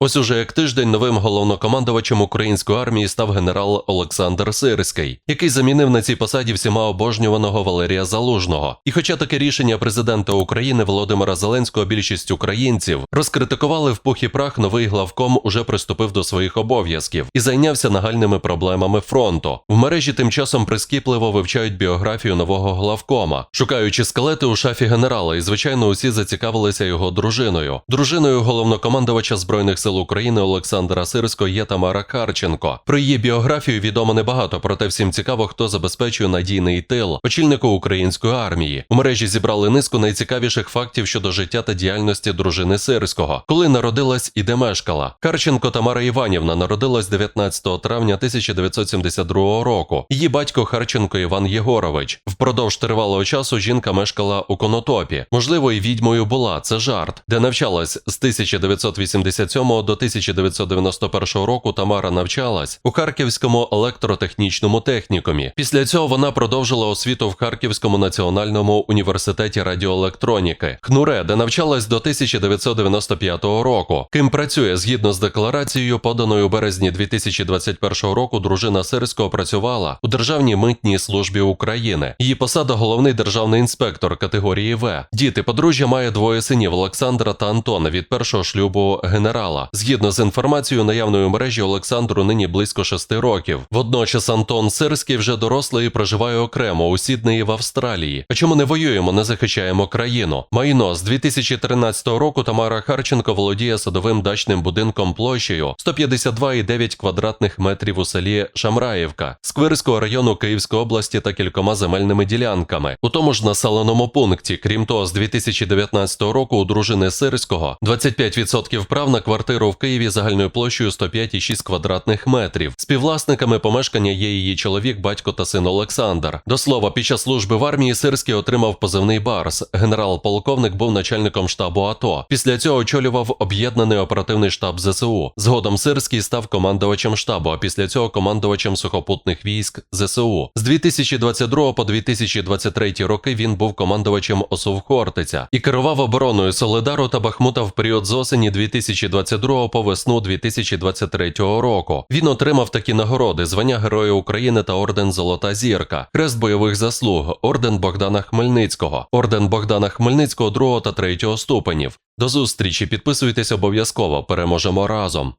Ось уже як тиждень новим головнокомандувачем української армії став генерал Олександр Сирський, який замінив на цій посаді всіма обожнюваного Валерія Залужного. І хоча таке рішення президента України Володимира Зеленського більшість українців розкритикували в пух і прах, новий главком уже приступив до своїх обов'язків і зайнявся нагальними проблемами фронту. В мережі тим часом прискіпливо вивчають біографію нового главкома, шукаючи скелети у шафі генерала, і звичайно усі зацікавилися його дружиною. Дружиною головнокомандувача збройних сил України Олександра Сирського є Тамара Карченко. Про її біографію відомо небагато, проте всім цікаво, хто забезпечує надійний тил очільнику української армії. У мережі зібрали низку найцікавіших фактів щодо життя та діяльності дружини Сирського, коли народилась і де мешкала. Карченко Тамара Іванівна народилась 19 травня 1972 року. Її батько Харченко Іван Єгорович. Впродовж тривалого часу жінка мешкала у Конотопі. Можливо, і відьмою була це жарт, де навчалась з 1987 до 1991 року. Тамара навчалась у Харківському електротехнічному технікумі. Після цього вона продовжила освіту в Харківському національному університеті радіоелектроніки ХНУРЕ, де навчалась до 1995 року. Ким працює згідно з декларацією, поданою у березні 2021 року, дружина Сирського працювала у Державній митній службі України. Її посада головний державний інспектор категорії В. Діти подружжя має двоє синів Олександра та Антона від першого шлюбу генерала. Згідно з інформацією наявної мережі, Олександру нині близько шести років. Водночас Антон Сирський вже дорослий і проживає окремо у Сіднеї в Австралії. А чому не воюємо, не захищаємо країну? Майно з 2013 року Тамара Харченко володіє садовим дачним будинком площею 152,9 квадратних метрів у селі Шамраївка Сквирського району Київської області та кількома земельними ділянками. У тому ж населеному пункті, крім того, з 2019 року у дружини Сирського 25% прав на квартиру в Києві загальною площею 105,6 квадратних метрів. Співвласниками помешкання є її чоловік, батько та син Олександр. До слова, під час служби в армії Сирський отримав позивний Барс. Генерал-полковник був начальником штабу АТО. Після цього очолював об'єднаний оперативний штаб ЗСУ. Згодом Сирський став командувачем штабу, а після цього командувачем сухопутних військ ЗСУ. З 2022 по 2023 роки він був командувачем ОСУВ Хортиця і керував обороною Солидару та Бахмута в період з осені 2022 по весну 2023 року. Він отримав такі нагороди: звання Героя України та орден Золота зірка, хрест бойових заслуг, орден Богдана Хмельницького, орден Богдана Хмельницького 2 та 3 ступенів. До зустрічі, підписуйтесь обов'язково, переможемо разом.